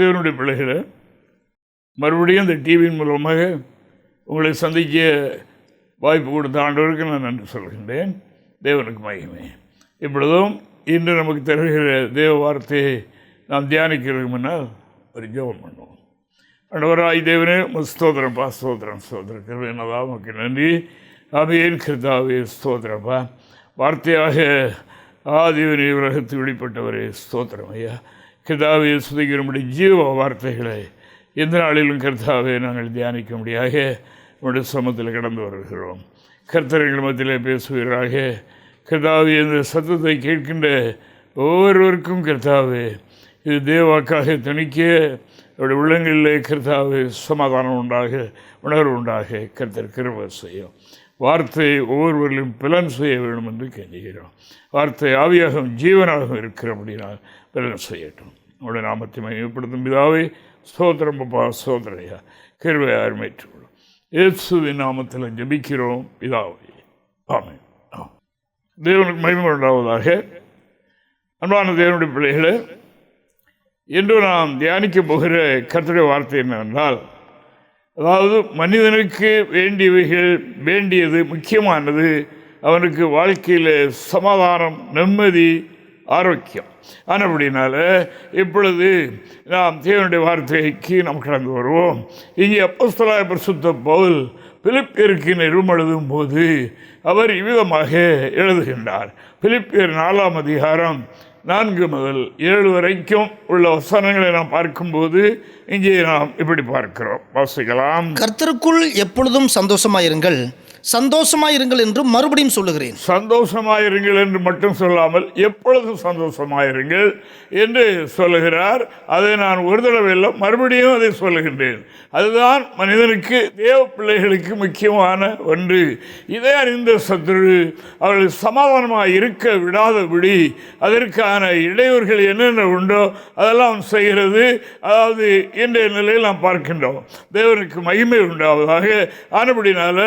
தேவனுடைய பிள்ளைகளை மறுபடியும் இந்த டிவியின் மூலமாக உங்களை சந்திக்க வாய்ப்பு கொடுத்த ஆண்டவருக்கு நான் நன்றி சொல்கின்றேன். தேவனுக்கு மகிமை. இப்பொழுதும் இன்று நமக்கு தருகிற தேவ வார்த்தையை நாம் தியானிக்கிறோம்னால் ஒரு ஜோபம் பண்ணுவோம். ஆண்டவராய் தேவனே ஸ்தோத்திரப்பா ஸ்தோத்திரம் ஸ்தோத்திரம் கிருபையினதா உமக்கு நன்றி. அபியன் கிருதாவே ஸ்தோத்திரப்பா வார்த்தையாக ஆதிவனி உலகத்து வெளிப்பட்டவரே ஸ்தோத்திரம் ஐயா. கிருதாவை சுதிக்கிறபடி ஜீவ வார்த்தைகளை எந்த நாளிலும் கர்த்தாவை நாங்கள் தியானிக்க முடியாக உங்களுடைய சமத்தில் கடந்து வருகிறோம். கர்த்தர்கள் மத்தியிலே பேசுவீராக. கர்த்தாவை இந்த சத்தத்தை கேட்கின்ற ஒவ்வொருவருக்கும் கர்த்தாவே இது தேவாக்காக துணிக்க அவருடைய உள்ளங்களிலே கர்த்தாவே சமாதானம் உண்டாக உணர்வு உண்டாக கர்த்தர் கிருப செய்யும். வார்த்தை ஒவ்வொருவரிலும் பலன் செய்ய வேண்டும் என்று கெஞ்சுகிறோம் வார்த்தை ஆவியாகவும் ஜீவனாகவும் இருக்கிறபடினால் பலன் செய்யட்டும். உங்களுடைய நாமத்தை மையப்படுத்தும் பிதாவே ஸ்தோத்திரம் பப்பா ஸ்தோத்திரையா கிருவை அருமைற்றுள்ளோம் இயேசுவின் நாமத்தில் ஜெபிக்கிறோம் பிதாவே. ஆமே. தேவனுக்கு மகிமை உண்டாவதாக. அன்பான தேவனுடைய பிள்ளைகளே இன்று நாம் தியானிக்க போகிற கர்த்தருடைய வார்த்தை என்னவென்றால் அதாவது மனிதனுக்கு வேண்டியவைகள் வேண்டியது முக்கியமானது அவனுக்கு வாழ்க்கையில் சமாதானம் நிம்மதி ஆரோக்கியம். ஆனப்படினால இப்பொழுது நாம் தேவனுடைய வார்த்தைக்கு நாம் கடந்து வருவோம். இங்கே அப்போஸ்தலாய பிரசுத்த பவுல் பிலிப்பியருக்கு நிறுவம் எழுதும் போது அவர் இவ்விதமாக எழுதுகின்றார். பிலிப்பியர் நாலாம் அதிகாரம் நான்கு முதல் ஏழு வரைக்கும் உள்ள வசனங்களை நாம் பார்க்கும்போது இங்கே நாம் இப்படி பார்க்கிறோம். வாசிக்கலாம். கர்த்தருக்குள் எப்பொழுதும் சந்தோஷமாயிருங்கள். சந்தோஷமாயிருங்கள் என்று மறுபடியும் சொல்லுகிறேன். சந்தோஷமாயிருங்கள் என்று மட்டும் சொல்லாமல் எப்பொழுதும் சந்தோஷமாயிருங்கள் என்று சொல்லுகிறார். அதை நான் ஒரு தடவை இல்லை மறுபடியும் அதை சொல்லுகின்றேன். அதுதான் மனிதனுக்கு தேவ பிள்ளைகளுக்கு முக்கியமான ஒன்று. இதை அறிந்த சத்துரு அவர்கள் சமாதானமாக இருக்க விடாதபடி அதற்கான இடையூறுகள் என்னென்ன உண்டோ அதெல்லாம் அவன் செய்கிறது. அதாவது இன்றைய நிலையில் நாம் பார்க்கின்றோம் தேவனுக்கு மகிமை உண்டாவதாக. ஆனபடினால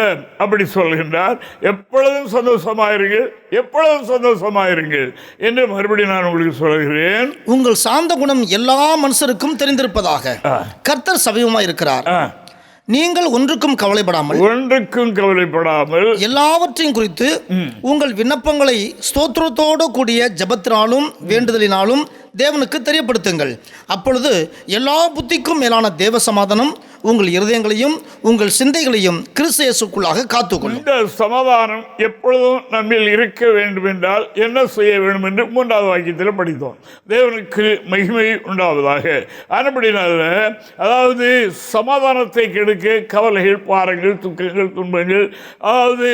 அப்படி சொல்கின்றார் எப்பொழுதும் சந்தோஷமாயிருங்கள் எப்பொழுதும் சந்தோஷமாயிருங்கள் என்று மறுபடியும் நான் உங்களுக்கு சொல்கிறேன். உங்கள் சாந்த குணம் எல்லா மனுஷருக்கும் தெரிந்திருப்பதாக. கர்த்தர் சமயமாயிருக்கிறார் ஆ, நீங்கள் ஒன்றுக்கும் கவலைப்படாமல் ஒன்றுக்கும் கவலைப்படாமல் எல்லாவற்றையும் குறித்து உங்கள் விண்ணப்பங்களை ஸ்தோத்திரத்தோடு கூடிய ஜெபத்தினாலும் வேண்டுதலினாலும் தேவனுக்கு தெரியப்படுத்துங்கள். அப்பொழுது எல்லா புத்திக்கும் மேலான தேவ சமாதானம் உங்கள் இருதயங்களையும் உங்கள் சிந்தைகளையும் கிறிஸ்தியசுக்குள்ளாக காத்துக்கொள்ளும். இந்த சமாதானம் எப்பொழுதும் நம்மில் இருக்க வேண்டும் என்றால் என்ன செய்ய வேண்டும் என்று மூன்றாவது வாக்கியத்தில் படித்தோம். தேவனுக்கு மகிமை உண்டாவதாக. அனுப்படினால அதாவது சமாதானத்தை கெடுக்க கவலைகள் பாரங்கள் துக்கங்கள் துன்பங்கள் அதாவது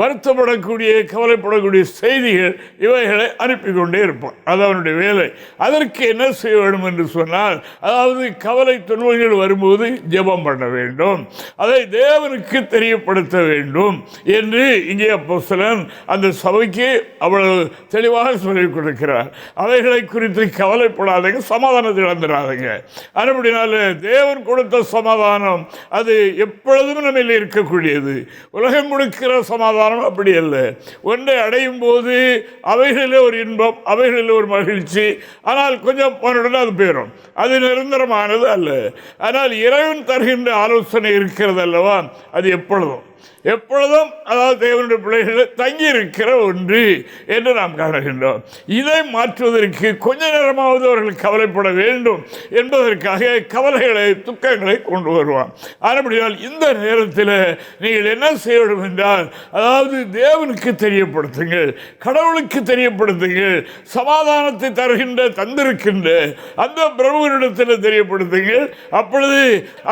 வருத்தப்படக்கூடிய கவலைப்படக்கூடிய செய்திகள் இவைகளை அனுப்பி கொண்டே இருப்பான் அது அவனுடைய வேலை. அதற்கு என்ன செய்ய வேண்டும் என்று சொன்னால் அதாவது கவலை துன்பங்கள் வரும்போது ஜெபம். பண்ண வேண்டும். அதை தேவனுக்கு தெரியப்படுத்த வேண்டும் என்று இங்கே அப்போஸ்தலன் அந்த சபைக்கு அவ்வளவு தெளிவாக சொல்லிக் கொடுக்கிறார். அவைகளை குறித்து கவலைப்படாதீங்க சமாதானத்தை இழந்துடாதீங்க அதுபடினால தேவன் கொடுத்த சமாதானம் அது எப்பொழுதும் நம்ம இருக்கக்கூடியது. உலகம் கொடுக்கிற சமாதானம் அப்படி அல்ல. ஒன்றை அடையும் போது அவைகளில் ஒரு இன்பம் அவைகளில் ஒரு மகிழ்ச்சி. ஆனால் கொஞ்சம் போனுடன் அது போயிடும் அது நிரந்தரமானது அல்ல. ஆனால் இறைவன் தருகின்ற ஆலோசனை இருக்கிறது அல்லவா அது எப்பொழுதும். எப்பொழுதும் அதாவது தேவனுடைய பிள்ளைகள் தங்கி இருக்கிற ஒன்று என்று நாம் காணுகின்றோம். இதை மாற்றுவதற்கு கொஞ்ச நேரமாவது அவர்கள் கவலைப்பட வேண்டும் என்பதற்காக கவலைகளை துக்கங்களை கொண்டு வருவான். ஆனபடியால் இந்த நேரத்தில் நீங்கள் என்ன செய்ய வேண்டும் என்றால் அதாவது தேவனுக்கு தெரியப்படுத்துங்கள் கடவுளுக்கு தெரியப்படுத்துங்கள் சமாதானத்தை தருகின்ற தந்திருக்கின்ற அந்த பிரபுவனிடத்தில் தெரியப்படுத்துங்கள். அப்பொழுது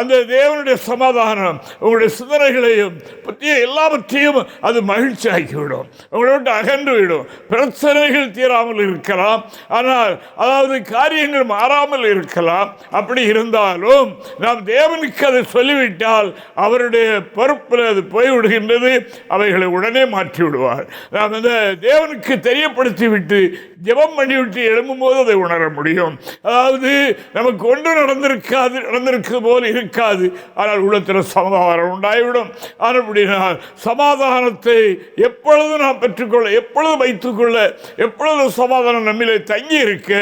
அந்த தேவனுடைய சமாதானம் உங்களுடைய சிந்தனைகளையும் பற்றிய எல்லாவற்றையும் அது மகிழ்ச்சி ஆக்கிவிடும் உங்களை விட்டு அகன்று விடும். பிரச்சனைகள் தீராமல் இருக்கலாம். ஆனால் அதாவது காரியங்கள் மாறாமல் இருக்கலாம். அப்படி இருந்தாலும் நாம் தேவனுக்கு அதை சொல்லிவிட்டால் அவருடைய பொறுப்பில் அது போய்விடுகின்றது. அவைகளை உடனே மாற்றி விடுவார் நாம் அந்த தேவனுக்கு தெரியப்படுத்தி விட்டு ஜெபம் பண்ணிவிட்டு எழும்பும்போது அதை உணர முடியும். அதாவது நமக்கு ஒன்று நடந்திருக்காது நடந்திருக்கு போல இருக்காது. ஆனால் உள்ளத்தில் சமாதானம் உண்டாகிவிடும் ஆனால் ஆனபடினால் சமாதானத்தை எப்பொழுது நாம் பெற்றுக்கொள்ள எப்பொழுது வைத்துக்கொள்ள எப்பொழுது சமாதானம் நம்மிலே தங்கி இருக்க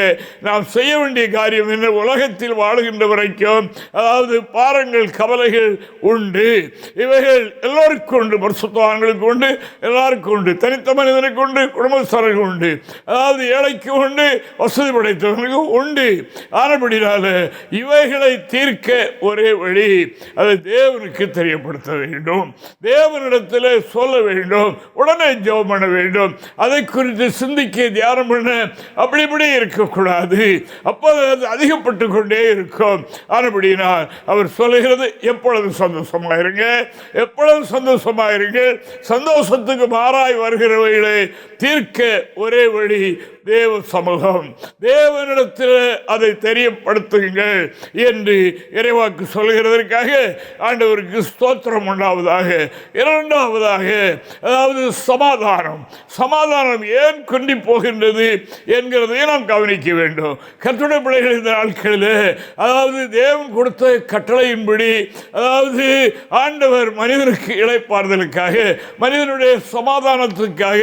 நாம் செய்ய வேண்டிய காரியம் என்ன? உலகத்தில் வாழுகின்ற வரைக்கும் அதாவது பாரங்கள் கவலைகள் உண்டு. இவைகள் எல்லோருக்கும் உண்டு. பரிசுத்தவான்களுக்கு உண்டு எல்லாருக்கும் உண்டு. தனித்த மனிதனுக்கு உண்டு குடும்பஸ்தருக்கு உண்டு. அதாவது ஏழைக்கு உண்டு வசதி படைத்தவனுக்கு உண்டு. ஆனபடினால இவைகளை தீர்க்க ஒரே வழி அதை தேவனுக்கு தெரியப்படுத்த வேண்டும். தேவனிடத்தில் சொல்ல வேண்டும். உடனே ஜெபம் பண்ண வேண்டும். அதை குறித்து சிந்திக்க தியானம் பண்ண. அப்படி இப்படி இருக்கக்கூடாது. அப்போது அது அதிகப்பட்டு கொண்டே இருக்கும். ஆனபடினால் அவர் சொல்லுகிறது எப்பொழுது சந்தோஷமாயிருங்க எப்பொழுது சந்தோஷமாயிருங்க சந்தோஷத்துக்கு மாறாய் வருகிறவைகளை தீர்க்க ஒரே வழி தேவ சமூகம் தேவனிடத்தில் அதை தெரியப்படுத்துங்கள் என்று இறைவாக்கு சொல்கிறதற்காக ஆண்டவருக்கு ஸ்தோத்திரம் உண்டாவதாக இரண்டாவதாக அதாவது சமாதானம். சமாதானம் ஏன் குண்டி போகின்றது என்கிறதை நாம் கவனிக்க வேண்டும். கட்டுரை பிள்ளைகள் இந்த நாட்களில் அதாவது தேவன் கொடுத்த கட்டளையின்படி அதாவது ஆண்டவர் மனிதனுக்கு இழைப்பார்தலுக்காக மனிதனுடைய சமாதானத்துக்காக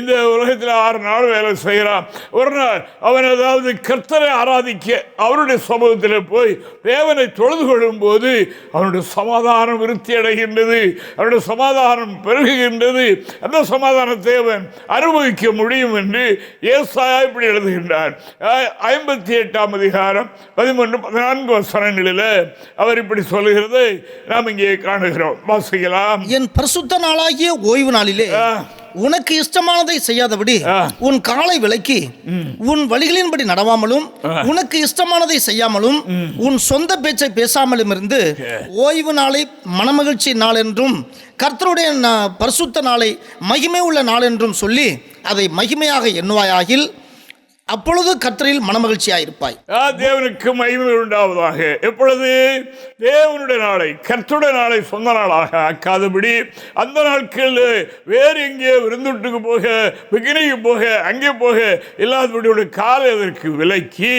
இந்த உலகத்தில் ஆறு நாள் வேலை செய்கிறார். ஒரு நாள் அவன் அதாவது கர்த்தரை ஆராதிக்க அவருடைய சமூகத்தில் போய் தேவனை தொழுது கொள்ளும்போது அவனுடைய சமாதானம் விருத்தி அடைகின்றது அவனுடைய சமாதானம் பெருகுகின்றது. அந்த சமாதான தேவன் அனுபவிக்க முடியும் என்று ஏசாயா இப்படி எழுதுகின்றார். ஐம்பத்தி எட்டாம் அதிகாரம் பதிமூன்று பதினான்கு வசனங்களில் அவர் இப்படி சொல்லுகிறதை. நாம் இங்கே காணுகிறோம். வாசிக்கலாம். என் பரிசுத்த நாளாகிய ஓய்வு நாளிலே. உனக்கு இஷ்டமானதை செய்யாதபடி. உன் காலை விலக்கி உன் வழிகளின்படி நடவாமலும் உனக்கு இஷ்டமானதை செய்யாமலும் உன் சொந்த பேச்சை பேசாமலும் இருந்து ஓய்வு நாளை மனமகிழ்ச்சி நாள் என்றும் கர்த்தருடைய பரிசுத்த நாளை மகிமை உள்ள நாள் என்றும் சொல்லி அதை மகிமையாக எண்ணுவாயாகில் அப்பொழுது கத்தரில் மனமகிழ்ச்சியாயிருப்பாய். இருப்பாய் தேவனுக்கு மகிமை உண்டாவதாக. எப்பொழுது? தேவனுடைய நாளை கர்த்துடைய நாளை சொந்த நாளாக ஆக்காதபடி அந்த நாட்களில் வேறு எங்கே விருந்துட்டுக்கு போக பிகினிக்கு போக அங்கே போக இல்லாதபடி ஒரு காலை அதற்கு விலக்கி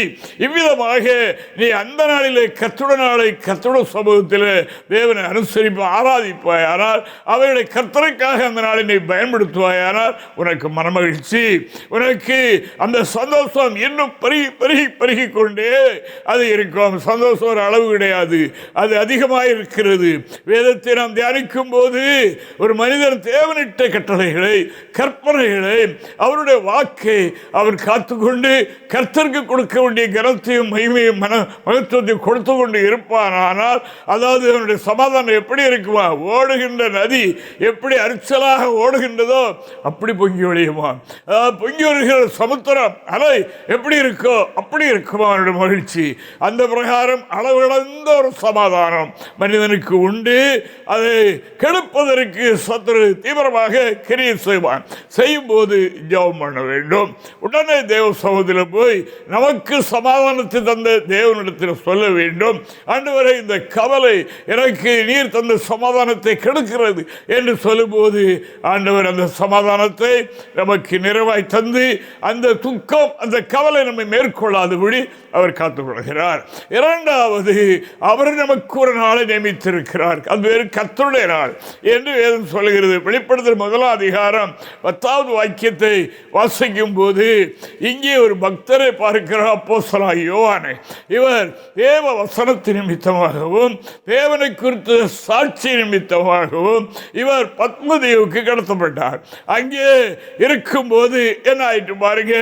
இவ்விதமாக நீ அந்த நாளிலே கத்துட நாளை கத்துட சமூகத்தில் தேவனை அனுசரிப்பு ஆராதிப்பாய் ஆனால் அவருடைய கர்த்தருக்காக அந்த நாளை நீ பயன்படுத்துவாயானால் உனக்கு மனமகிழ்ச்சி. உனக்கு அந்த சொந்த சந்தோஷம் இன்னும் பெருகி பெருகி பெருகி கொண்டே அது இருக்கும். சந்தோஷம் ஒரு அளவு கிடையாது. அது அதிகமாக இருக்கிறது வேதத்தை நாம் தியானிக்கும் போது ஒரு மனிதன் தேவனிட்ட கட்டளைகளை கற்பனைகளை அவருடைய வாக்கை அவர் காத்துக்கொண்டு கர்த்தருக்கு கொடுக்க வேண்டிய கனத்தையும் மகிமையும் மன மகத்துவத்தையும் கொடுத்து கொண்டு இருப்பான். ஆனால் அதாவது அவனுடைய சமாதானம் எப்படி இருக்குமா? ஓடுகின்ற நதி எப்படி அரிச்சலாக ஓடுகின்றதோ அப்படி பொங்கி ஒழியுமா பொங்கி வருகிற சமுத்திரம் அலை எப்படி இருக்கோ அப்படி இருக்கும் அவனுடைய மகிழ்ச்சி. அந்த பிரகாரம் அளவிழந்த ஒரு சமாதானம் மனிதனுக்கு உண்டு. அதை கெடுப்பதற்கு சத்துரு தீவிரமாக கிரிய செய்வான். செய்யும்போது ஜெபம் பண்ண வேண்டும். உடனே தேவ சமூகத்தில் போய் நமக்கு சமாதானத்தை தந்த தேவனிடத்தில் சொல்ல வேண்டும். ஆண்டவரே இந்த கவலை எனக்கு நீர் தந்த சமாதானத்தை கெடுக்கிறது என்று சொல்லும்போது ஆண்டவர் அந்த சமாதானத்தை நமக்கு நிறைவாய் தந்து அந்த துக்கம் அந்த கவலை நம்மை மேற்கொள்ளாதபடி அவர் காத்துக்கொள்கிறார். இரண்டாவது அவர் நமக்கு ஒரு நாளை நியமித்திருக்கிறார். அது வேறு கத்தருடைய நாள் என்று வேதம் சொல்கிறது வெளிப்படுத்தல் முதலாம் அதிகாரம் பத்தாவது வாக்கியத்தை வாசிக்கும் போது இங்கே ஒரு பக்தரை பார்க்கிறார் அப்போ யோவானை. இவர் தேவ வசனத்து நிமித்தமாகவும் தேவனை குறித்த சாட்சி நிமித்தமாகவும் இவர் பத்மதேவுக்கு கடத்தப்பட்டார். அங்கே இருக்கும்போது என்ன ஆயிட்டு பாருங்க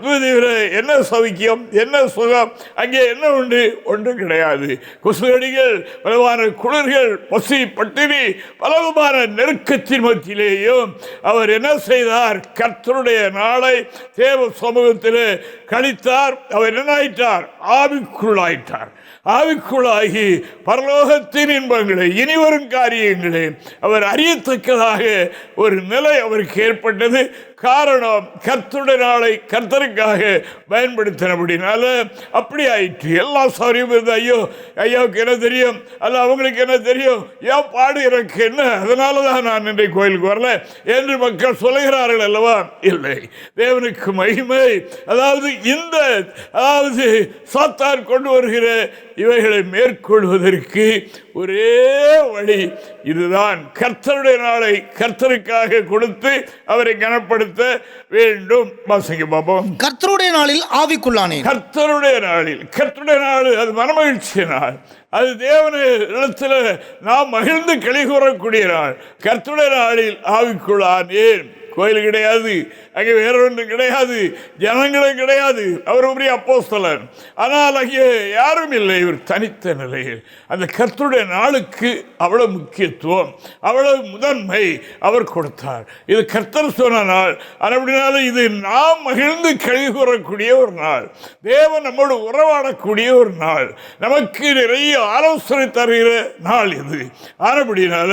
பத்மதேவில் என்ன சௌக்கியம் என்ன சுகம்? அங்கே என்ன உண்டு? ஒன்றும் கிடையாது. கொசுகடிகள் பலவான குளிர்கள் பசி பட்டினி பலவிதமான நெருக்கத்தின் மத்தியிலேயும் அவர் என்ன செய்தார்? கர்த்தருடைய நாளை தேவ சமூகத்தில் கழித்தார் அவர் என்ன ஆயிட்டார்? ஆவிக்குள்ளாயிட்டார். ஆவிக்குள்ளாகி பரலோகத்தின் இன்பங்களை இனிவரும் காரியங்களை அவர் அறியத்தக்கதாக ஒரு நிலை அவருக்கு ஏற்பட்டது. காரணம் கர்த்தருடைய நாளை கர்த்தருக்காக பயன்படுத்தினபடினால அப்படி ஆயிற்று. எல்லா சௌரியம் இருந்தது ஐயோ ஐயாவுக்கு என்ன தெரியும்? அல்ல அவங்களுக்கு என்ன தெரியும்? ஏன் பாடு எனக்கு என்ன? அதனால தான் நான் இன்றைக்கு கோயிலுக்கு வரல. என்று மக்கள் சொல்லுகிறார்கள் அல்லவா? இல்லை. தேவனுக்கு மகிமை. அதாவது இந்த அதாவது சாத்தான் கொண்டு வருகிற இவைகளை மேற்கொள்வதற்கு ஒரே வழி இதுதான். கர்த்தருடைய நாளை கர்த்தருக்காக கொடுத்து அவரை கனப்படுத்த வேண்டும். வாசிங்க பாப்போம். கர்த்தருடைய நாளில் ஆவிக்குள்ளானேன் கர்த்தருடைய நாளில் கர்த்தருடைய நாள் அது மனமகிழ்ச்சி நாள். அது தேவன இடத்துல நாம் மகிழ்ந்து களி கூறக்கூடிய நாள். கர்த்தருடைய நாளில் ஆவிக்குள்ளானேன் கோயில் கிடையாது. அங்கே வேற ஒன்றும் கிடையாது. ஜனங்களும் கிடையாது. அவர் ஒரு அப்போஸ்தலர். ஆனால் அங்கே யாரும் இல்லை. இவர் தனித்த நிலையில். அந்த கர்த்தருடைய நாளுக்கு அவ்வளவு முக்கியத்துவம் அவ்வளவு முதன்மை அவர் கொடுத்தார். இது கர்த்தர் சொன்ன நாள். அப்படினால இது நாம் மகிழ்ந்து கழி கூறக்கூடிய ஒரு நாள். தேவன் நம்மோடு உறவாடக்கூடிய ஒரு நாள். நமக்கு நிறைய ஆலோசனை தருகிற நாள் இது. ஆனபடினால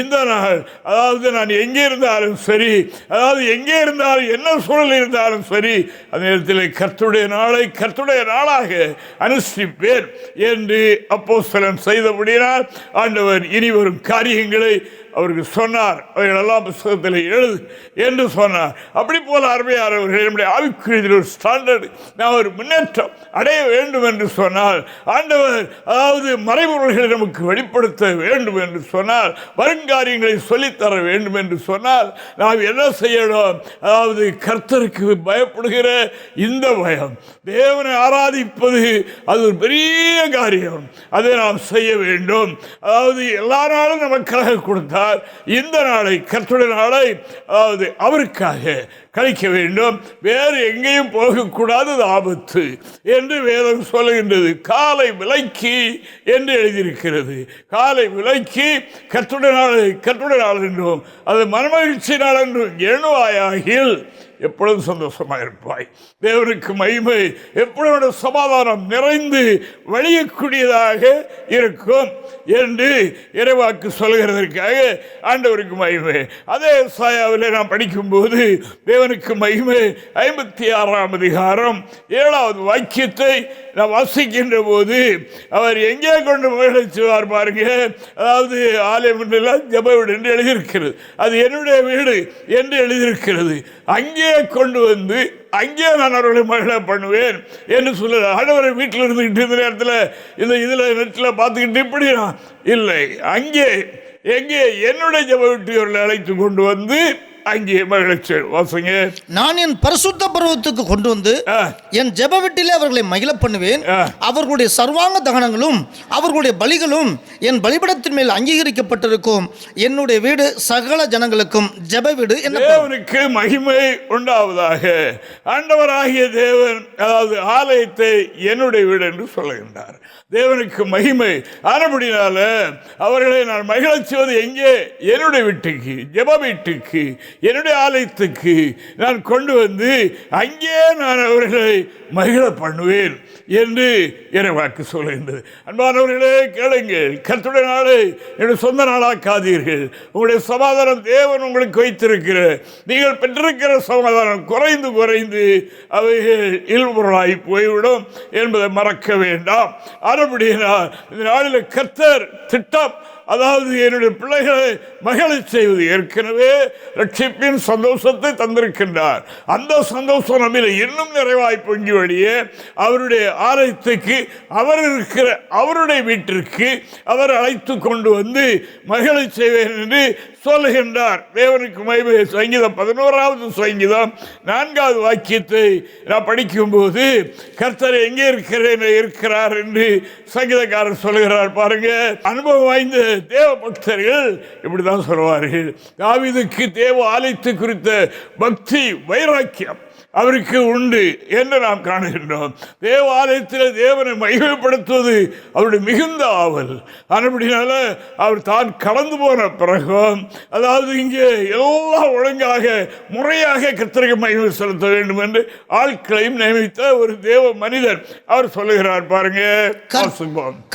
இந்த நாள் அதாவது நான் எங்கே இருந்தாலும் சரி அதாவது எங்கே இருந்தாலும் என்ன சூழல் இருந்தாலும் சரி அந்த நேரத்தில் கர்த்துடைய நாளை கர்த்துடைய நாளாக அனுஷ்டிப்பேன் என்று அப்போ செய்தபடியால் ஆண்டவர் இனி வரும் காரியங்களை அவருக்கு சொன்னார். அவர்களெல்லாம் புஸ்தகத்தில் எழுது என்று சொன்னார். அப்படி போல அருமையார் அவர்கள் நம்முடைய ஆவிக்குரியதில் ஒரு ஸ்டாண்டர்டு நான் ஒரு முன்னேற்றம் அடைய வேண்டும் என்று சொன்னால் ஆண்டவர் அதாவது மறைபொருள்களை நமக்கு வெளிப்படுத்த வேண்டும் என்று சொன்னால் வருங்காரியங்களை சொல்லித்தர வேண்டும் என்று சொன்னால் நாம் என்ன செய்யணும்? அதாவது கர்த்தருக்கு பயப்படுகிற இந்த பயம் தேவனை ஆராதிப்பது அது ஒரு பெரிய காரியம். அதை நாம் செய்ய வேண்டும். அதாவது எல்லா நாளும் நமக்காக கொடுத்தார். இந்த நாளை கற்றுடைய நாளை அதாவது அவருக்காக கழிக்க வேண்டும். வேறு எங்கேயும் போகக்கூடாது ஆபத்து என்று வேதம் சொல்லுகின்றது. காலை விலைக்கு என்று எழுதியிருக்கிறது. காலை விலைக்கு கற்றுடைய நாளை கற்றுடைய நாள் என்றும் அது மனமகிழ்ச்சி நாள் என்றும் எழுவாயாகில் எப்பொழுதும் சந்தோஷமாக இருப்பாய் தேவனுக்கு மகிமை எப்பொழுது சமாதானம் நிறைந்து வழியக்கூடியதாக இருக்கும் என்று இறைவாக்கு சொல்கிறதற்காக ஆண்டவருக்கு மகிமை. அதே சாயாவில் நாம் படிக்கும்போது தேவனுக்கு மகிமை ஐம்பத்தி ஆறாம் அதிகாரம் ஏழாவது வாக்கியத்தை நாம் வாசிக்கின்ற போது அவர் எங்கே கொண்டு மகிழ்ச்சிவார் பாருங்க. அதாவது ஆலயம் என்றெல்லாம் ஜப வீடு என்று எழுதியிருக்கிறது. அது என்னுடைய வீடு என்று எழுதியிருக்கிறது. அங்கே கொண்டு வந்து அங்கே நான் அவர்களை மகிழ பண்ணுவேன் என்று சொல்ல ஆண்டவரை வீட்டில் இருந்துக்கிட்டு இந்த நேரத்தில் இந்த இதில் நெட்டில் பார்த்துக்கிட்டு இப்படி இல்லை அங்கே எங்கே என்னுடைய ஜப வீட்டியவர்களை அழைத்து கொண்டு வந்து அங்கே மகிழ்ச்சி வாசங்க. நான் என் பரிசுத்த பருவத்துக்கு கொண்டு வந்து. என் ஜெப வீட்டிலே அவர்களை மகிழ பண்ணுவேன். அவர்களுடைய சர்வாங்க தகனங்களும் அவர்களுடைய பலிகளும் என் பலிபடத்தின் மேல் அங்கீகரிக்கப்பட்டிருக்கும். என்னுடைய வீடு சகல ஜனங்களுக்கும் ஜெப வீடு தேவனுக்கு மகிமை உண்டாவதாக. ஆண்டவராகிய தேவன் அதாவது ஆலயத்தை என்னுடைய வீடு என்று சொல்லுகின்றார். தேவனுக்கு மகிமை. ஆனபடினால அவர்களை நான் மகிழச் செய்வது எங்கே? என்னுடைய வீட்டுக்கு ஜெப வீட்டுக்கு என்னுடைய ஆலயத்துக்கு நான் கொண்டு வந்து அங்கே நான் அவர்களை மகிழ பண்ணுவேன் என்று இறைவாக்கு சொல்கின்றது. அன்பானவர்களே கேளுங்கள். கர்த்தருடைய நாளை என்னுடைய சொந்த நாளாக்காதீர்கள். உங்களுடைய சமாதானம் தேவன் உங்களுக்கு வைத்திருக்கிற நீங்கள் பெற்றிருக்கிற சமாதானம் குறைந்து குறைந்து அவைகள் இல்பொருளாகி போய்விடும் என்பதை மறக்க வேண்டாம். ஆனபடியினால் இந்த நாளில் கர்த்தர் திட்டம் அதாவது என்னுடைய பிள்ளைகளை மகளிர் செய்வது ஏற்கனவே ரட்சிப்பின் சந்தோஷத்தை தந்திருக்கின்றார். அந்த சந்தோஷம் நம்மில் இன்னும் நிறைவாய் பொங்கி வழியே அவருடைய ஆலயத்துக்கு அவர் இருக்கிற அவருடைய வீட்டிற்கு அவர் அழைத்து கொண்டு வந்து மகிழச் செய்வேன் என்று சொல்லுகின்றார். தேவனுக்கு மகிமை. சங்கீதம் பதினோராவது சங்கீதம் நான்காவது வாக்கியத்தை நான் படிக்கும்போது கர்த்தர் எங்கே இருக்கிறேன் இருக்கிறார் என்று சங்கீதக்காரர் சொல்லுகிறார். பாருங்க அனுபவம் வாய்ந்த தேவ பக்தர்கள் இப்படிதான் சொல்வார்கள். தாவிதுக்கு தேவ ஆலயத்து குறித்த பக்தி வைராக்கியம். அவருக்கு உண்டு என்று நாம் காணுகின்றோம். தேவ ஆலயத்தில் தேவனை மகிமைப்படுத்துவது அவருடைய மிகுந்த ஆவல். அதுபடினால அவர் தான் கடந்து போன பிறகும் அதாவது இங்கே எல்லாம் ஒழுங்காக முறையாக கத்திரிக்கை மகிமை செலுத்த வேண்டும் என்று ஆட்களையும் நியமித்த ஒரு தேவ மனிதர் அவர் சொல்லுகிறார் பாருங்க.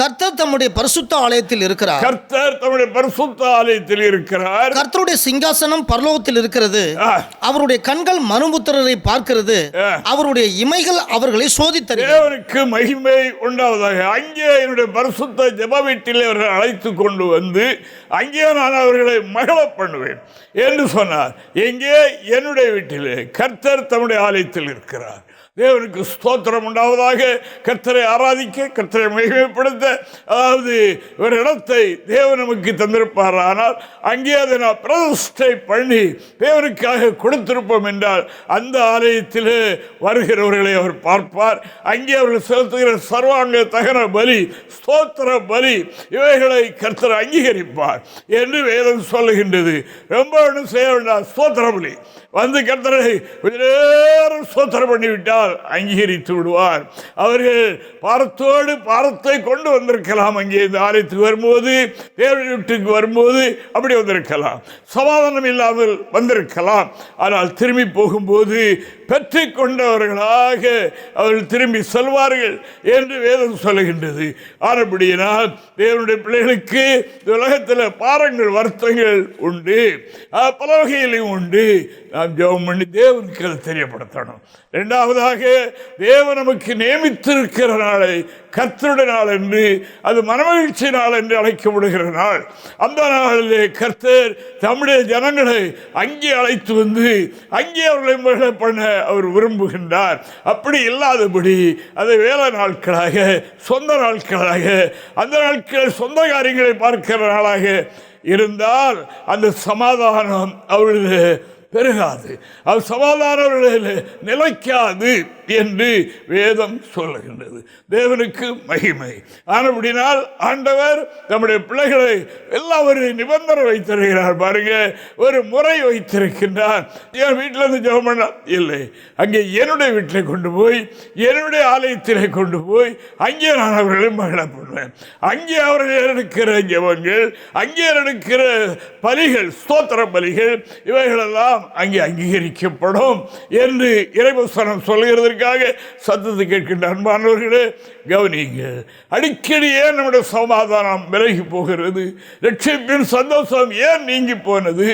கர்த்தர் தம்முடைய பரிசுத்த ஆலயத்தில் இருக்கிறார். கர்த்தர் தம்முடைய பரிசுத்த ஆலயத்தில் இருக்கிறார். கர்த்தருடைய சிங்காசனம் பரலோகத்தில் இருக்கிறது. அவருடைய கண்கள் மனுபுத்திரரை பார்க்கிறது. அவருடைய இமைகள் அவர்களை சோதித்தறிகிறது தேவனுக்கு மகிமை உண்டாவதாக. அங்கே என்னுடைய பரிசுத்த ஜெப வீட்டில் அவர்கள் அழைத்து கொண்டு வந்து அங்கே நான் அவர்களை மகள பண்ணுவேன் என்று சொன்னார். எங்கே? என்னுடைய வீட்டிலே. கர்த்தர் தம்முடைய ஆலயத்தில் இருக்கிறார். தேவனுக்கு ஸ்தோத்திரம் உண்டாவதாக கர்த்தரை ஆராதிக்க கர்த்தரை மகிமைப்படுத்த. அதாவது ஒரு இடத்தை தேவன் நமக்கு தந்திருப்பார். ஆனால் அங்கே அதை நான் பிரதிஷ்டை பண்ணி தேவனுக்காக கொடுத்திருப்போம் என்றால் அந்த ஆலயத்தில் வருகிறவர்களை அவர் பார்ப்பார். அங்கே அவர்கள் செலுத்துகிற சர்வாங்க தகன பலி ஸ்தோத்திர பலி இவைகளை கர்த்தர் அங்கீகரிப்பார் என்று வேதம் சொல்லுகின்றது. ரொம்ப ஒன்றும் செய்ய வேண்டாம். ஸ்தோத்திர பலி வந்து கர்த்தரை நேரம் சோத்திரம் பண்ணிவிட்டால் அங்கீகரித்து விடுவார். அவர்கள் பாரத்தோடு பாரத்தை கொண்டு வந்திருக்கலாம். அங்கே இந்த ஆலயத்துக்கு வரும்போது தேவன் வீட்டுக்கு வரும்போது அப்படி வந்திருக்கலாம். சமாதானம் இல்லாமல் வந்திருக்கலாம். ஆனால் திரும்பி போகும்போது பெற்று கொண்டவர்களாக அவர்கள் திரும்பி செல்வார்கள் என்று வேதம் சொல்லுகின்றது. ஆனபடியினால் தேவனுடைய பிள்ளைகளுக்கு இந்த உலகத்தில் பாரங்கள் வருத்தங்கள் உண்டு. பல வகையிலும் உண்டு. நாம் ஜெபம் பண்ணி தேவனுக்கு அதை தெரியப்படுத்தணும். ரெண்டாவதாக தேவன் நமக்கு நியமித்திருக்கிற நாளை கர்த்தருடைய நாள் என்று அது மனமகிழ்ச்சி நாள் என்று அழைக்கப்படுகிற நாள். அந்த நாளிலே கர்த்தர் தமிழக ஜனங்களை அங்கே அழைத்து வந்து அங்கே அவர்களை மகிழ பண்ண அவர் விரும்புகின்றார். அப்படி இல்லாதபடி அதை வேலை நாட்களாக சொந்த நாட்களாக அந்த நாட்களில் சொந்த காரியங்களை பார்க்கிற நாளாக இருந்தால் அந்த சமாதானம் அவர்களுடைய பெருகாது. அது சமாதானவர்களில் நிலைக்காது. என்று வேதம் சொல்லுகின்றது. தேவனுக்கு மகிமை. ஆனபடினால் ஆண்டவர் நம்முடைய பிள்ளைகளை எல்லாம் ஒரு நிபந்தனை வைத்திருக்கிறார். பாருங்க ஒரு முறை வைத்திருக்கின்றார். என் வீட்டில் இருந்து ஜெபம் பண்ண இல்லை. அங்கே என்னுடைய வீட்டில் கொண்டு போய் என்னுடைய ஆலயத்திலே கொண்டு போய் அங்கே நான் அவர்களை மகிழ பண்ணுவேன் அங்கே அவர்கள் எடுக்கிற ஜெபங்கள் அங்கே எடுக்கிற பலிகள் ஸ்தோத்திர பலிகள் இவைகளெல்லாம் அங்கே அங்கீகரிக்கப்படும் என்று இறைவசனம் சொல்கிறதற்காக சத்தத்தை கேட்கின்ற அன்பானவர்களே கவனிங்க அடிக்கடி ஏன் நம்முடைய சமாதானம் விலகி போகிறது? ரட்சிப்பின் சந்தோஷம் ஏன் நீங்கி போனது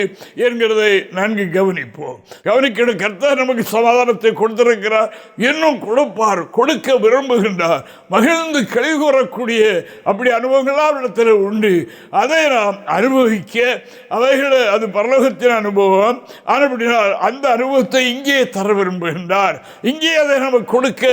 என்கிறதை நன்கு கவனிப்போம். கவனிக்கிற கர்த்தர் நமக்கு சமாதானத்தை கொடுத்திருக்கிறார். இன்னும் கொடுப்பார் கொடுக்க விரும்புகின்றார். மகிழ்ந்து கழிவு கூறக்கூடிய அப்படி அனுபவங்களாம் இடத்துல உண்டு. அதை நாம் அனுபவிக்க அவைகளை அது பரலோகத்தின் அனுபவம். ஆனால் அந்த அனுபவத்தை இங்கே தர விரும்புகின்றார். இங்கே அதை நமக்கு கொடுக்க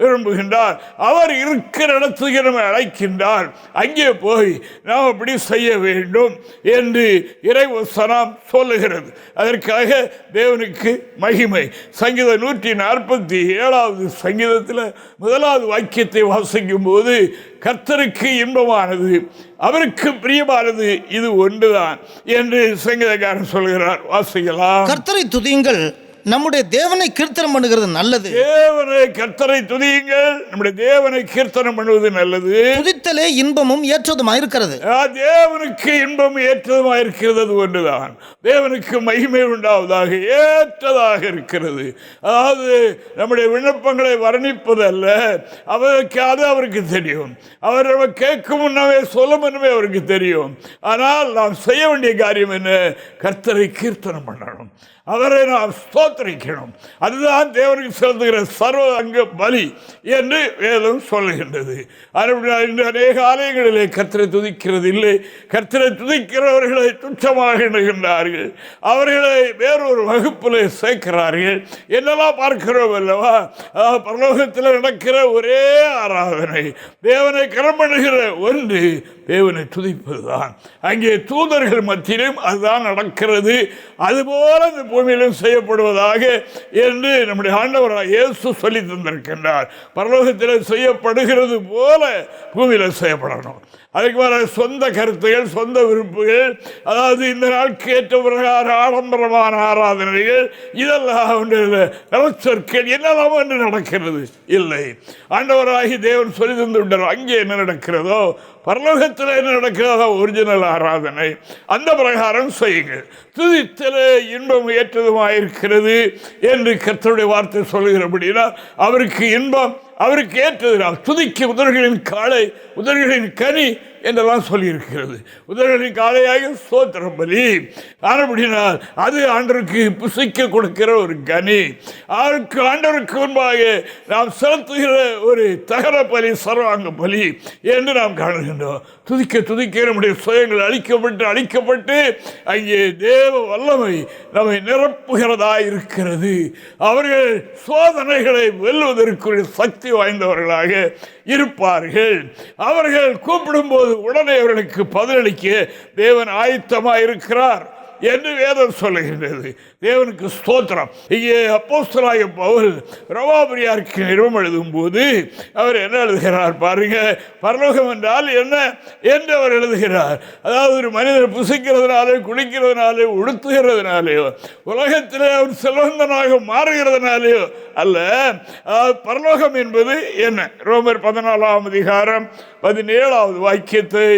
விரும்புகின்றார். அவர் இருக்கிற இடத்துக்கு நம்ம அழைக்கின்றார். அங்கே போய் நாம் அப்படி செய்ய வேண்டும் என்று இறைவசனம் சொல்லுகிறது. அதற்காக தேவனுக்கு மகிமை. சங்கீதம் நூற்றி நாற்பத்தி ஏழாவது சங்கீதத்தில் முதலாவது வாக்கியத்தை வாசிக்கும் போது கர்த்தருக்கு இன்பமானது அவருக்கு பிரியமானது இது ஒன்றுதான் என்று சங்கீதக்காரன் சொல்கிறார். வாசிக்கலாம். கர்த்தரை துதியுங்கள் நம்முடைய தேவனை கீர்த்தனம் பண்ணுகிறது நல்லது. தேவனை கர்த்தரை துதியுங்கள். நம்முடைய தேவனை கீர்த்தனம் பண்ணுவது நல்லது. துதித்தலே இன்பமும் ஏற்றதுமாய் இருக்கிறது. தேவனுக்கு இன்பம் ஏற்றதுமாக இருக்கிறது அது ஒன்றுதான். தேவனுக்கு மகிமை உண்டாவதாக ஏற்றதாக இருக்கிறது. அதாவது நம்முடைய விண்ணப்பங்களை வர்ணிப்பதல்ல. அவருக்கு அது அவருக்கு தெரியும். அவர் நம்ம கேட்கும் முன்னமே முன்னமே அவருக்கு தெரியும். ஆனால் நாம் செய்ய வேண்டிய காரியம் என்ன? கர்த்தரை கீர்த்தனம் பண்ணணும். அவரை நாம் ஸ்தோத்திரிக்கணும் அதுதான் தேவனுக்கு செலுத்துகிற சர்வ அங்க பலி என்று வேதம் சொல்லுகின்றது. அதுபடியால் இன்று அநேக ஆலயங்களிலே கர்த்தரை துதிக்கிறது இல்லை கர்த்தரை துதிக்கிறவர்களை துச்சமாக எண்ணுகின்றார்கள். அவர்களை வேறொரு வகுப்பில் சேர்க்கிறார்கள். என்னெல்லாம் பார்க்கிறோம் அல்லவா? அதாவது பரலோகத்தில் நடக்கிற ஒரே ஆராதனை. தேவனை கரம் பண்ணுகிற ஒன்று தேவனை துதிப்பதுதான். அங்கே தூதர்கள் மத்தியிலும் அதுதான் நடக்கிறது. அதுபோல இந்த பூமியிலும் செய்யப்படுவதாக என்று நம்முடைய ஆண்டவராக இயேசு சொல்லி தந்திருக்கின்றார். பரலோகத்தில் செய்யப்படுகிறது போல பூமியில் செய்யப்படணும். அதுக்கு வர சொந்த கருத்துகள் சொந்த விருப்புகள். அதாவது இந்த நாளுக்கு ஏற்ற பிரகார ஆடம்பரமான ஆராதனைகள் இதெல்லாம் ஒன்று நவச்சொற்கள் என்னெல்லாம் ஒன்று நடக்கிறது. இல்லை. ஆண்டவராகி தேவன் சொல்லி தந்து விட்டார் அங்கே என்ன நடக்கிறதோ பரலோகத்தில் என்ன நடக்கிறதோ ஒரிஜினல் ஆராதனை. அந்த பிரகாரம் செய்யுங்கள். துதித்தல இன்பம் ஏற்றதுமாயிருக்கிறது என்று கத்தருடைய வார்த்தை சொல்லுகிறபடினா அவருக்கு இன்பம் அவருக்கு ஏற்றது நாம் துதிக்க உதர்களின் காலை உதர்களின் கனி என்றெல்லாம் சொல்லியிருக்கிறது. உதர்களின் காலையாக சோத்திரம் பலி ஆனபடினால் அது ஆண்டருக்கு புசிக்க கொடுக்கிற ஒரு கனி. அவருக்கு ஆண்டவருக்கு முன்பாக நாம் செலுத்துகிற ஒரு தகர பலி சர்வாங்க பலி என்று நாம் காணுகின்றோம். துதிக்க துதிக்க நம்முடைய சுயங்கள் அழிக்கப்பட்டு அழிக்கப்பட்டு அங்கே தேவ வல்லமை நம்மை நிரப்புகிறதா இருக்கிறது அவர்கள் சோதனைகளை வெல்வதற்குரிய சக்தி வாய்ந்தவர்களாக இருப்பார்கள். அவர்கள் கூப்பிடும்போது உடனே அவர்களுக்கு பதிலளிக்க தேவன் ஆயத்தமாக இருக்கிறார் என்று வேதம் சொல்லுகின்றது. தேவனுக்கு ஸ்தோத்திரம். இங்கே அப்போஸ்தலாய பவுல் ரோமாபுரியாருக்கு நிறுவம் எழுதும் போது அவர் என்ன எழுதுகிறார் பாருங்க. பரலோகம் என்றால் என்ன என்று அவர் எழுதுகிறார். அதாவது ஒரு மனிதர் புசிக்கிறதுனாலே குளிக்கிறதுனாலே உடுத்துகிறதுனாலேயோ உலகத்திலே அவர் செல்வந்தனாக மாறுகிறதுனாலேயோ அல்ல. பரலோகம் என்பது என்ன? ரோமர் பதினாலாம் அதிகாரம் பதினேழாவது வாக்கியத்தை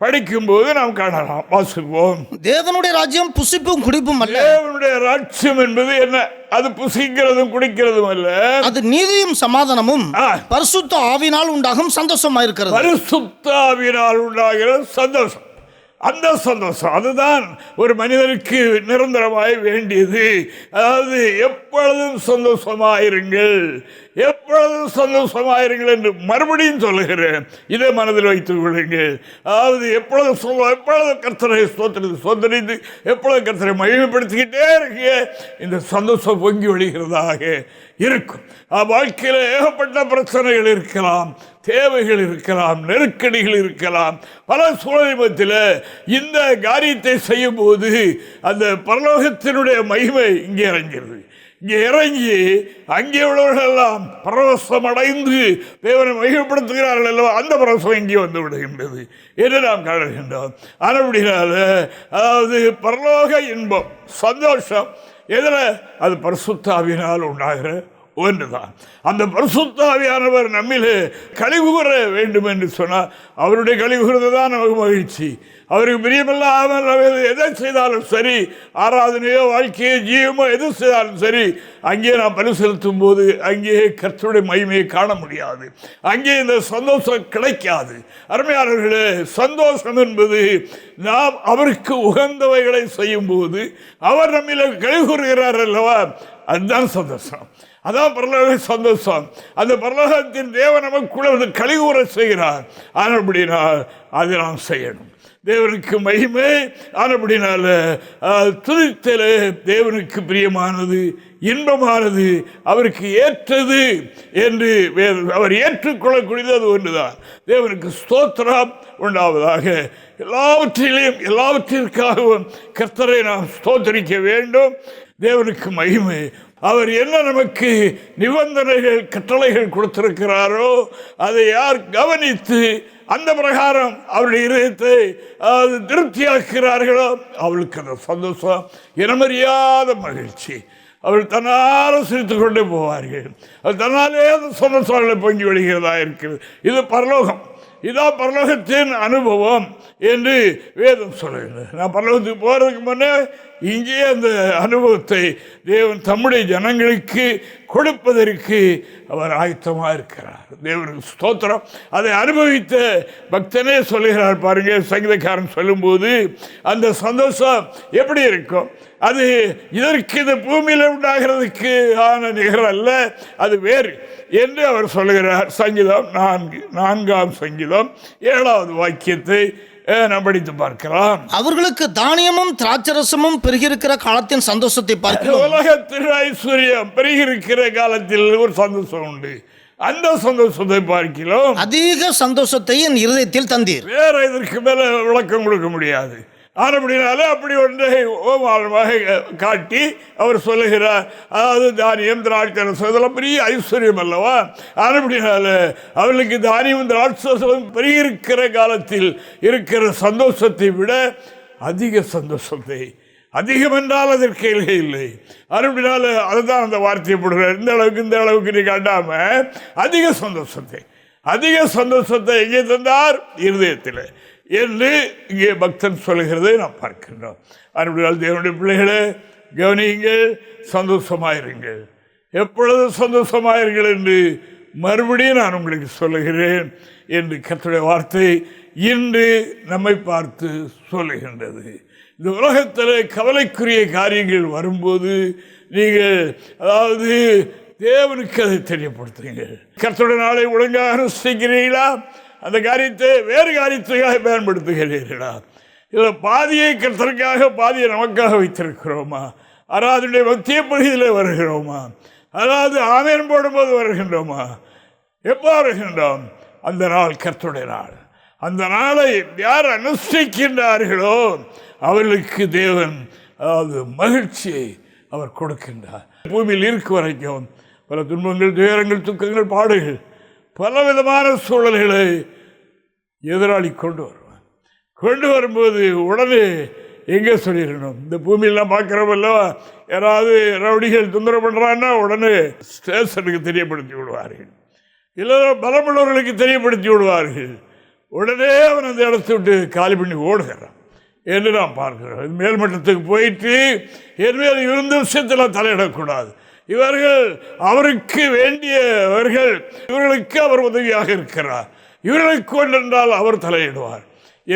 படிக்கும்போது நாம் காணலாம். வாசிப்போம். தேவனுடைய ராஜ்யம் புசிப்பும் குடிப்பும் அல்ல. தேவனுடைய ராட்சியம் என்பது என்ன? அது புசிக்கிறதும் குடிக்கிறதும் அல்ல. அது நீதியும் சமாதானமும். பரிசுத்த ஆவினால் உண்டாகும் சந்தோஷமாயிருக்கிறது பரிசுத்தாவினால் உண்டாகிற சந்தோஷம். அந்த சந்தோஷம். அதுதான் ஒரு மனிதனுக்கு நிரந்தரமாய் வேண்டியது. அதாவது எப்பொழுதும் சந்தோஷமாயிருங்கள். எப்பொழுதும் சந்தோஷமாயிருங்கள் என்று மறுபடியும் சொல்லுகிறேன். இதை மனதில் வைத்துக் கொள்ளுங்கள். அதாவது எப்பொழுது சொல்ல எப்பொழுது கர்த்தரை சோதனை சோதனைத்து எப்பொழுது கர்த்தரை மகிமைப்படுத்திக்கிட்டே இருக்க இந்த சந்தோஷம் பொங்கி வழிகிறதாக இருக்கும். வாழ்க்கையில் ஏகப்பட்ட பிரச்சனைகள் இருக்கலாம் தேவைகள் இருக்கலாம் நெருக்கடிகள் இருக்கலாம். பல சூழல் இந்த காரியத்தை செய்யும்போது அந்த பரலோகத்தினுடைய மகிமை இங்கே இறங்கிறது இங்கே இறங்கி அங்கே உள்ளவர்களெல்லாம் பரவசம் அடைந்து தேவனை மகிமைப்படுத்துகிறார்கள் அல்லவா? அந்த பரவசம் இங்கே வந்து விடுகின்றது என்று நாம் காணுகின்றோம் அப்படினால அதாவது பரலோக இன்பம் சந்தோஷம் எதில்? அது பரிசுத்தாவினால் உண்டாகிற ஒன்றுதான். அந்த பரிசுத்தாவியானவர் நம்மிலே கழிவுற வேண்டும் என்று சொன்னால் அவருடைய கழிவுகிறது தான் நமக்கு மகிழ்ச்சி. அவருக்கு பிரியமில்லாமல் எதை செய்தாலும் சரி ஆராதனையோ வாழ்க்கையோ ஜீவமோ எது செய்தாலும் சரி அங்கே நாம் பலி செலுத்தும் போது அங்கே கர்த்தருடைய மகிமையை காண முடியாது. அங்கே இந்த சந்தோஷம் கிடைக்காது. அருமையாளர்களே சந்தோஷம் என்பது நாம் அவருக்கு உகந்தவைகளை செய்யும்போது அவர் நம்மில் கழிவுறுகிறார் அல்லவா? அதுதான் சந்தோஷம். அதான் பரலோக சந்தோஷம். அந்த பரலோகத்தின் தேவன் நமக்குள்ள வந்து கழிவுற செய்கிறார். ஆனபடினால் அதை நாம் செய்யணும். தேவனுக்கு மகிமை ஆனபடினால அஹ், தேவனுக்கு பிரியமானது இன்பமானது அவருக்கு ஏற்றது என்று அவர் ஏற்றுக்கொள்ளக்கூடியது அது ஒன்றுதான். தேவனுக்கு ஸ்தோத்திரம் உண்டாவதாக எல்லாவற்றிலையும் எல்லாவற்றிற்காகவும் கர்த்தரை நாம் ஸ்தோத்தரிக்க வேண்டும். தேவனுக்கு மகிமை அவர் என்ன நமக்கு நிபந்தனைகள் கட்டளைகள் கொடுத்திருக்கிறாரோ அதை யார் கவனித்து அந்த பிரகாரம் அவருடைய இதயத்தை அது திருப்தியாக்குகிறார்களோ அவளுக்கு அந்த சந்தோஷம் இனமறியாத மகிழ்ச்சி. அவள் தன்னால் சிரித்து கொண்டு போவார்கள். அது தன்னாலே அந்த சந்தோஷங்களை பொங்கி விடுகிறதா இருக்கிறது. இது பரலோகம். இதான் பரலோகத்தின் அனுபவம். என்று வேதம் சொல்லுகிறது. நான் பரலோகத்துக்கு போகிறதுக்கு முன்னே இங்கே அந்த அனுபவத்தை தேவன் தம்முடைய ஜனங்களுக்கு கொடுப்பதற்கு அவர் ஆயத்தமாக இருக்கிறார். தேவனுக்கு ஸ்தோத்திரம். அதை அனுபவித்த பக்தனே சொல்லுகிறார் பாருங்கள் சங்கீதக்காரன் சொல்லும்போது அந்த சந்தோஷம் எப்படி இருக்கும்? அது இதற்கு இந்த பூமியில் உண்டாகிறதுக்கு ஆன நிகர் அல்ல அது வேறு என்று அவர் சொல்லுகிறார். சங்கீதம் நான்கு நான்காம் சங்கீதம் ஏழாவது வாக்கியத்தை நாம் படித்து பார்க்கலாம் அவர்களுக்கு தானியமும் திராட்சரசமும் பெருகியிருக்கிற காலத்தின் சந்தோஷத்தை பார்க்கிறோம். உலகத்தில் ஐஸ்வர்யம் பெருகிருக்கிற காலத்தில் ஒரு சந்தோஷம் உண்டு. அந்த சந்தோஷத்தை பார்க்கிறோம். அதிக சந்தோஷத்தை என் இருதயத்தில் தந்தீர். வேற இதற்கு மேல விளக்கம் கொடுக்க முடியாது. ஆனப்படினாலே அப்படி ஒன்றை ஓமானமாக காட்டி அவர் சொல்லுகிறார். அதாவது தானியம் திராட்சரசம் இதெல்லாம் பெரிய ஐஸ்வர்யம் அல்லவா? ஆனப்படினால அவளுக்கு தானியம் திராட்சரசம் பெரிய இருக்கிற காலத்தில் இருக்கிற சந்தோஷத்தை விட அதிக சந்தோஷத்தை அதிகம் என்றால் அதற்கு இல்லை இல்லை. அதை அதுதான் அந்த வார்த்தையை போடுகிறார். இந்த அளவுக்கு இந்த அளவுக்கு நீ காட்டாமல் அதிக சந்தோஷத்தை அதிக சந்தோஷத்தை எங்கே தந்தார்? இருதயத்தில். என்று இங்கே பக்தன் சொல்கிறதை நாம் பார்க்கின்றோம். அப்படினால் தேவனுடைய பிள்ளைகளே கவனியுங்கள் சந்தோஷமாயிருங்கள். எப்பொழுதும் சந்தோஷமாயிருங்கள் என்று மறுபடியும் நான் உங்களுக்கு சொல்லுகிறேன் என்று கத்துடைய வார்த்தை இன்று நம்மை பார்த்து சொல்லுகின்றது. இந்த உலகத்தில் கவலைக்குரிய காரியங்கள் வரும்போது நீங்கள் அதாவது தேவனுக்கு அதை தெரியப்படுத்துங்கள். கத்தோட நாளை ஒழுங்காக அனுஷ்டிக்கிறீர்களா? அந்த காரியத்தை வேறு காரியத்துக்காக பயன்படுத்துகிறீர்களா? இதில் பாதியை கர்த்தருக்காக பாதியை நமக்காக வைத்திருக்கிறோமா? அராதுடைய மத்திய பகுதியில் வருகிறோமா? அதாவது ஆமேன் போடும்போது வருகின்றோமா? எப்போ வருகின்றோம்? அந்த நாள் கர்த்தருடைய நாள். அந்த நாளை யார் அனுஷ்டிக்கின்றார்களோ அவர்களுக்கு தேவன் அதாவது மகிழ்ச்சியை அவர் கொடுக்கின்றார். பூமியில் இருக்க வரைக்கும் பல துன்பங்கள் துயரங்கள் துக்கங்கள் பாடுகள் பலவிதமான சூழல்களை எதிராளி கொண்டு வருவான். கொண்டு வரும்போது உடனே எங்கே சொல்லிடணும்? இந்த பூமியெல்லாம் பார்க்குறவல்ல யாராவது ரவுடிகள் தொந்தரவு பண்ணுறான்னா உடனே ஸ்டேஷனுக்கு தெரியப்படுத்தி விடுவார்கள். இல்லை பலமுள்ளவர்களுக்கு தெரியப்படுத்தி விடுவார்கள். உடனே அவன் அந்த இடத்த விட்டு காலி பண்ணி ஓடுகிறான். என்று நாம் பார்க்கிறோம். மேல்மட்டத்துக்கு போயிட்டு என்மேல் இருந்த விஷயத்தில் தலையிடக்கூடாது. இவர்கள் அவருக்கு வேண்டியவர்கள். இவர்களுக்கு அவர் உதவியாக இருக்கிறார். இவர்களுக்கு கொண்டென்றால் அவர் தலையிடுவார்.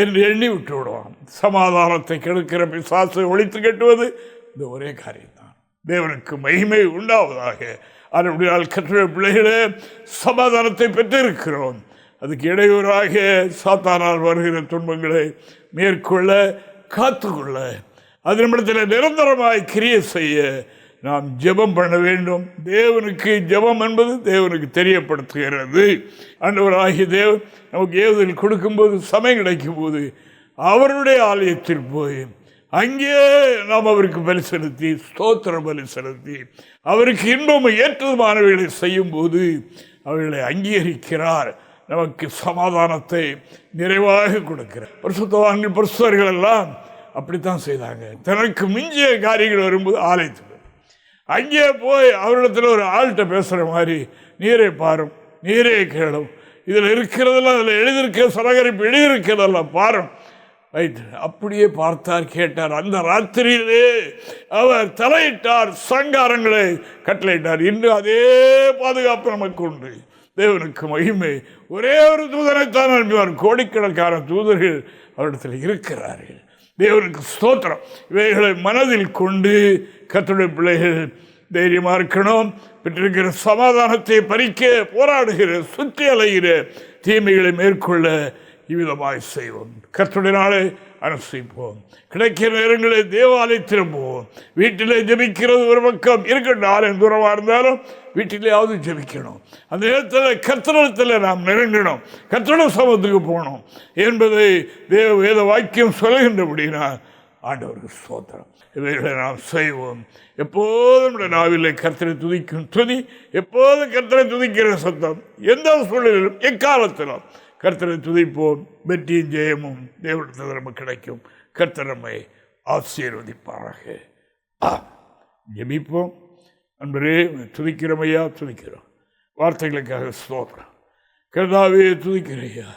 என்று எண்ணி விட்டு விடுவான் சமாதானத்தை கெடுக்கிற பிசாசை ஒழித்து கட்டுவது இந்த ஒரே காரியம்தான். தேவனுக்கு மகிமை உண்டாவதாக. அதனால் கற்ற பிள்ளைகளே சமாதானத்தை பெற்றிருக்கிறோம். அதுக்கு இடையூறாக சாத்தானால் வருகிற துன்பங்களை மேற்கொள்ள காத்துக்கொள்ள அது நம்மிடத்தில் நிரந்தரமாய் கிரியை செய்ய நாம் ஜெபம் பண்ண வேண்டும். தேவனுக்கு ஜெபம் என்பது தேவனுக்கு தெரியப்படுத்துகிறது. ஆண்டவராகிய தேவன் நமக்கு ஏவுதல் கொடுக்கும்போது சமயம் கிடைக்கும் போது அவருடைய ஆலயத்தில் போய் அங்கே நாம் அவருக்கு பலி செலுத்தி ஸ்தோத்திர பலி செலுத்தி அவருக்கு இன்பம் ஏற்றதுமானவைகளை செய்யும்போது அவர்களை அங்கீகரிக்கிறார். நமக்கு சமாதானத்தை நிறைவாக கொடுக்கிறார். பரிசுத்தவான்கள் பரிசுத்தர்கள் எல்லாம் அப்படித்தான் செய்தாங்க. தனக்கு மிஞ்சிய காரியங்கள் வரும்போது ஆலயத்துக்கு அங்கே போய் அவரிடத்தில் ஒரு ஆள்கிட்ட பேசுகிற மாதிரி நீரை பாரும் நீரே கேளும். இதில் இருக்கிறதெல்லாம் அதில் எழுதியிருக்க சரகரிப்பு எழுதியிருக்கிறதெல்லாம் பாரும். ரைட் அப்படியே பார்த்தார் கேட்டார். அந்த ராத்திரியிலே அவர் தலையிட்டார் சங்காரங்களை கட்டளையிட்டார். இன்னும் அதே பாதுகாப்பு நமக்கு உண்டு. தேவனுக்கு மகிமை. ஒரே ஒரு தூதனைத்தான் அனுப்பிவார் கோடிக்கணக்கான தூதர்கள் அவரிடத்தில் இருக்கிறார்கள். தேவனுக்கு ஸ்தோத்திரம். இவைகளை மனதில் கொண்டு கத்துடைய பிள்ளைகள் தைரியமாக இருக்கணும். பெற்றிருக்கிற சமாதானத்தை பறிக்க போராடுகிற சுற்றி அலைகிற தீமைகளை மேற்கொள்ள இவ்விதமாய் செய்வோம். கத்துடைய நாளை அனுசரிப்போம் கிடைக்கிற நேரங்களில் தேவாலயத்தில் போவோம் வீட்டிலே ஜபிக்கிறது ஒரு பக்கம் இருக்கட்டும் ஆலயம் தூரமாக இருந்தாலும் வீட்டிலேயாவது ஜபிக்கணும். அந்த நேரத்தில் கத்திரத்தில் நாம் நெருங்கணும். கத்திர சமத்துக்கு போகணும். என்பதை தேவ வேத வாக்கியம் சொல்லுகின்றபடினா ஆண்டவருக்கு சோத்திரம் இவைகளை நாம் செய்வோம். எப்போதும் நம்முடைய நாவிலே கர்த்தரை துதிக்கும் துதி எப்போதும் கர்த்தரை துதிக்கிற சத்தம் எந்த சூழலிலும் எக்காலத்திலும் கர்த்தரை துதிப்போம் வெற்றியும் ஜெயமும் தேவனத்தில் நமக்கு கிடைக்கும். கர்த்தர் நம்மை ஆசீர்வதிப்பாராக. ஆ ஜெபிப்போம். அன்பரே துதிக்கிறமையா துதிக்கிறோம் வார்த்தைகளுக்காக ஸ்தோத்திரம். கர்த்தாவே துதிக்கிறையா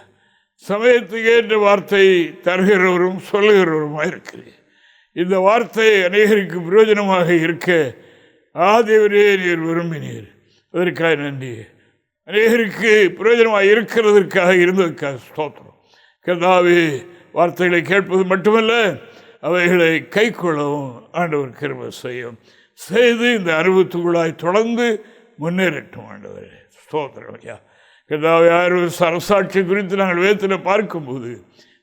சமயத்துக்கு ஏற்ற வார்த்தை தருகிறவரும் சொல்லுகிறவருமாக இருக்கிறேன் இந்த வார்த்தை அநேகருக்கு பிரயோஜனமாக இருக்க. ஆதேவரே நீர் விரும்பினீர். அதற்காக நன்றி. அநேகருக்கு பிரயோஜனமாக இருக்கிறதற்காக இருந்ததற்காக ஸ்தோத்திரம். கர்த்தாவே வார்த்தைகளை கேட்பது மட்டுமல்ல அவைகளை கை கொள்ளவும் ஆண்டவர் கிரும செய்யும். செய்து இந்த அனுபவத்துக்குள்ளாய் தொடர்ந்து முன்னேறட்டும் ஆண்டவர். ஸ்தோத்திரம் ஐயா. கர்த்தாவே ஆயிரம் அரசாட்சி குறித்து நாங்கள் வேதத்தில் பார்க்கும்போது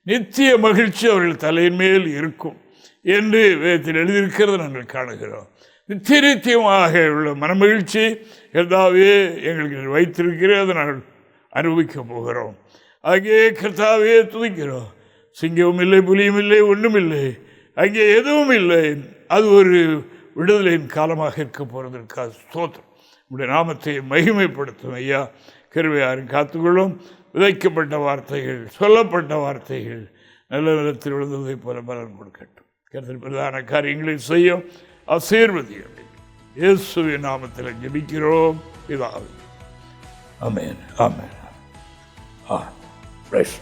நித்திய மகிழ்ச்சி அவர்கள் தலையின் மேல் இருக்கும் என்று வேதத்தில் எழுதியிருக்கிறது நாங்கள் காணுகிறோம். நித்தியமாக உள்ள மனமகிழ்ச்சி கர்த்தாவே எங்களுக்கு வைத்திருக்கிறேன் அதை நாங்கள் அனுபவிக்க போகிறோம். அங்கே கர்த்தாவே துதிக்கிறோம். சிங்கமும் இல்லை புலியும் இல்லை ஒன்றும் இல்லை. அங்கே எதுவும் இல்லை. அது ஒரு விடுதலையின் காலமாக இருக்க போகிறதற்காக ஸ்தோத்திரம். உடைய நாமத்தை மகிமைப்படுத்தும் ஐயா. கருவையாரும் காத்துக்கொள்ளும். விதைக்கப்பட்ட வார்த்தைகள் சொல்லப்பட்ட வார்த்தைகள் நல்ல நிலத்தில் விழுந்ததை போல பலன் கொடுக்கட்டும். கருத்தில் பிரதான காரியங்களை செய்யும். ஆசீர்வதியும் இயேசுவின் நாமத்தில் ஜெபிக்கிறோம். இதாகும் ஆமென் ஆமேன் ஆ ரைட்